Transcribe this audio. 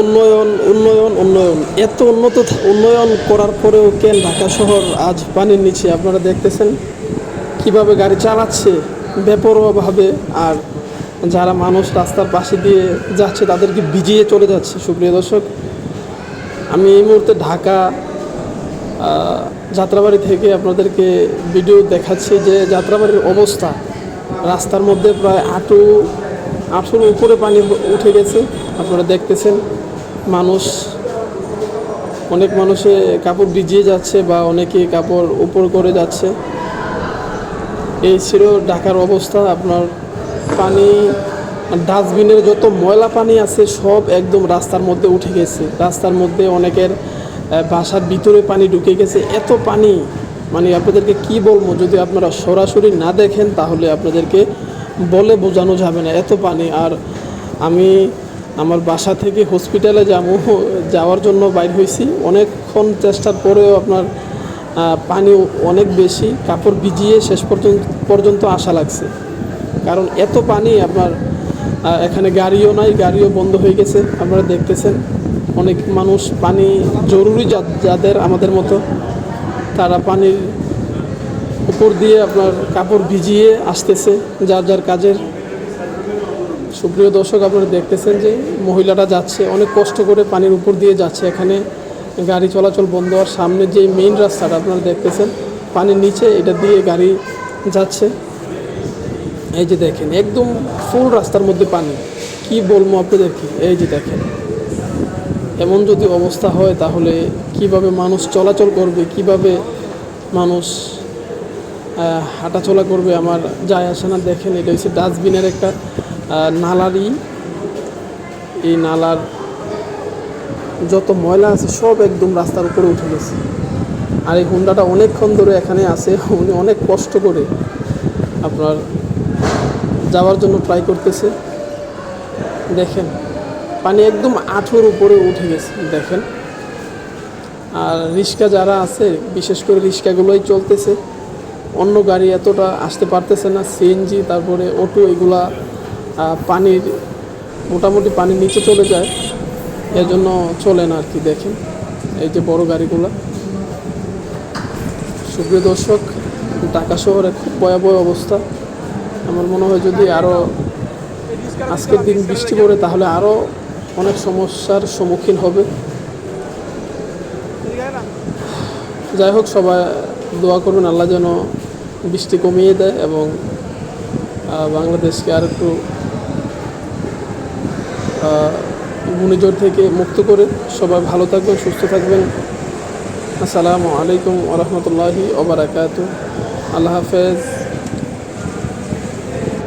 উন্নয়ন উন্নয়ন উন্নয়ন। এত উন্নত উন্নয়ন করার পরেও কেন ঢাকা শহর আজ পানির নিচে? আপনারা দেখতেছেন কীভাবে গাড়ি চালাচ্ছে বেপরোয়াভাবে, আর যারা মানুষ রাস্তার পাশে দিয়ে যাচ্ছে তাদেরকে ভিজিয়ে চলে যাচ্ছে। সুপ্রিয় দর্শক, আমি এই মুহূর্তে ঢাকা যাত্রাবাড়ি থেকে আপনাদেরকে ভিডিও দেখাচ্ছি যে যাত্রাবাড়ির অবস্থা। রাস্তার মধ্যে প্রায় আটু, আঁটুর উপরে পানি উঠে গেছে। আপনারা দেখতেছেন মানুষ, অনেক মানুষে কাপড় ভিজিয়ে যাচ্ছে বা অনেকে কাপড় উপর করে যাচ্ছে। এই ছিল ঢাকার অবস্থা, আপনার পানি ডাস্টবিনের যত ময়লা পানি আছে সব একদম রাস্তার মধ্যে উঠে গেছে। রাস্তার মধ্যে অনেকের বাসার ভিতরে পানি ঢুকে গেছে। এত পানি মানে আপনাদেরকে কি বলব, যদি আপনারা সরাসরি না দেখেন তাহলে আপনাদেরকে বলে বোঝানো যাবে না, এত পানি। আর আমি আমার বাসা থেকে হসপিটালে যাব, যাওয়ার জন্য বাইর হয়েছি। অনেকক্ষণ চেষ্টার পরেও আপনার পানি অনেক বেশি, কাপড় ভিজিয়ে শেষ পর্যন্ত পর্যন্ত আসা লাগছে। কারণ এত পানি আপনার এখানে গাড়িও নাই, গাড়িও বন্ধ হয়ে গেছে, আপনারা দেখতেছেন। অনেক মানুষ পানি জরুরি যাদের আমাদের মতো। তারা পানির উপর দিয়ে আপনার কাপড় ভিজিয়ে আসতেছে, যার যার কাজের সুপ্রিয় দর্শক, আপনারা দেখতেছেন যে মহিলাটা যাচ্ছে, অনেক কষ্ট করে পানির উপর দিয়ে যাচ্ছে। এখানে গাড়ি চলাচল বন্ধ হওয়ার সামনে যে মেইন রাস্তাটা আপনারা দেখতেছেন, পানির নিচে এটা দিয়ে গাড়ি যাচ্ছে। এই যে দেখেন, একদম ফুল রাস্তার মধ্যে পানি। কি বলব আপনাদেরকে? এই যে দেখেন, এমন যদি অবস্থা হয় তাহলে কীভাবে মানুষ চলাচল করবে, কীভাবে মানুষ হাঁটাচলা করবে আমার যায় আসে না। দেখেন, এটা হচ্ছে ডাস্টবিনের একটা নালারই এই নালার যত ময়লা আছে সব একদম রাস্তার উপরে উঠে গেছে। আর এই হুন্ডাটা অনেকক্ষণ ধরে এখানে আছে, উনি অনেক কষ্ট করে আপনার যাওয়ার জন্য ট্রাই করতেছে। দেখেন, পানি একদম আঠুর উপরে উঠে গেছে, দেখেন। আর রিক্সা যারা আছে, বিশেষ করে রিক্সাগুলোই চলতেছে, অন্য গাড়ি এতটা আসতে পারতেছে না সিএনজি তারপরে অটো এগুলা পানির, মোটামুটি পানির নিচে চলে যায়। এজন্য চলে না আর কি, দেখেন। এই যে বড় গাড়িগুলো। সুপ্রিয় দর্শক, ঢাকা শহরে খুব ভয়াবহ অবস্থা। আমার মনে হয় যদি আরও আজকের দিন বৃষ্টি পড়ে, তাহলে আরও অনেক সমস্যার সম্মুখীন হবে। যাই হোক, সবাই দোয়া করবেন, আল্লাহ যেন বৃষ্টি কমিয়ে দেয় এবং বাংলাদেশকে আর একটু ঘূর্ণিঝড় থেকে মুক্ত করে সবাই ভালো থাকবেন, সুস্থ থাকবেন। আসসালামু আলাইকুম ওরহমতুল্লাহি ওবরাকাত আল্লাহ হাফেজ।